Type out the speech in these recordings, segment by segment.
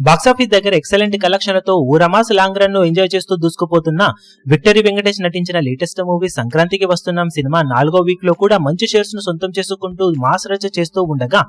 Box office దగ్గర excellent కలెక్షన్లతో ఊరమాస్ లాంగ్ రన్ను ఎంజాయ్ చేస్తూ దూసుకుపోతున్న విక్టరీ వెంకటేష్ నటించిన లేటెస్ట్ మూవీ సంక్రాంతికి వస్తున్నాం. సినిమా నాలుగో వీక్లో కూడా మంచి షేర్స్ను సొంతం చేసుకుంటూ మాస్ రచ చేస్తూ ఉండగా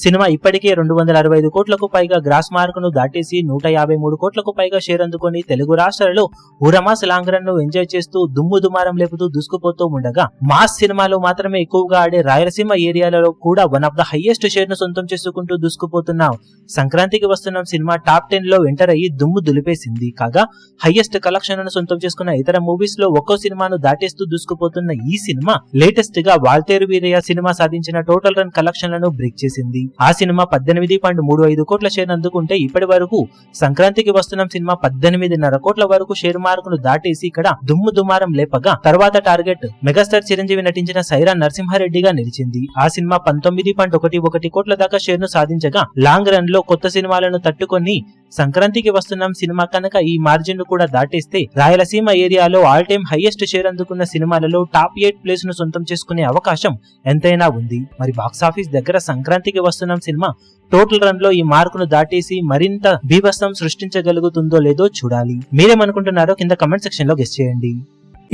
సినిమా ఇప్పటికే రెండు వందల అరవై ఐదు కోట్లకు పైగా గ్రాస్ మార్కును దాటేసి నూట యాభై మూడు కోట్లకు పైగా షేర్ అందుకొని తెలుగు రాష్ట్రాలలో ఉరమాస్ లాంగ్రన్ను ఎంజాయ్ చేస్తూ దుమ్ము దుమారం లేపుతూ దూసుకుపోతూ ఉండగా మాస్ సినిమాలో మాత్రమే ఎక్కువగా ఆడే రాయలసీమ ఏరియాలలో కూడా వన్ ఆఫ్ ద హైయెస్ట్ షేర్ను సొంతం చేసుకుంటూ దూసుకుపోతున్నాం సంక్రాంతికి వస్తున్న సినిమా టాప్ టెన్లో ఎంటర్ అయ్యి దుమ్ము దులిపేసింది. కాగా హైయెస్ట్ కలెక్షన్ను సొంతం చేసుకున్న ఇతర మూవీస్లో ఒక్కో సినిమాను దాటేస్తూ దూసుకుపోతున్న ఈ సినిమా లేటెస్ట్గా వాల్తేరు వీరయ్య సినిమా సాధించిన టోటల్ రన్ కలెక్షన్లను బ్రేక్ చేసింది. ఆ సినిమా పద్దెనిమిది పాయింట్ మూడు ఐదు కోట్ల షేర్ అందుకుంటే ఇప్పటి వరకు సంక్రాంతికి వస్తున్న సినిమా పద్దెనిమిదిన్నర కోట్ల వరకు షేర్ మార్కును దాటేసి ఇక్కడ దుమ్ము దుమారం లేపగా తర్వాత టార్గెట్ మెగాస్టార్ చిరంజీవి నటించిన సైరా నరసింహారెడ్డిగా నిలిచింది. ఆ సినిమా పంతొమ్మిది పాయింట్ ఒకటి ఒకటి కోట్ల దాకా షేర్ను సాధించగా లాంగ్ రన్లో కొత్త సినిమాలను తట్టుకొని సంక్రాంతికి వస్తున్నాం సినిమా కనుక ఈ మార్జిన్ను కూడా దాటేస్తే రాయలసీమ ఏరియాలో ఆల్ టైమ్ హైయెస్ట్ షేర్ అందుకున్న సినిమాలలో టాప్ ఎయిట్ ప్లేస్ను సొంతం చేసుకునే అవకాశం ఎంతైనా ఉంది. మరి బాక్సాఫీస్ దగ్గర సంక్రాంతికి వస్తున్నాం సినిమా టోటల్ రన్లో ఈ మార్కును దాటేసి మరింత బీభత్సం సృష్టించగలుగుతుందో లేదో చూడాలి. మీరేమనుకుంటున్నారో కింద కమెంట్ సెక్షన్లో గెస్ట్ చేయండి.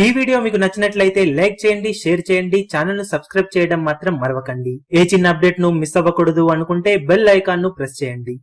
ఈ వీడియో మీకు నచ్చినట్లయితే లైక్ చేయండి షేర్ చేయండి ఛానల్ను సబ్స్క్రైబ్ చేయడం మాత్రం మరవకండి. ఏ చిన్న అప్డేట్ను మిస్ అవ్వకూడదు అనుకుంటే బెల్ ఐకాన్ను ప్రెస్ చేయండి.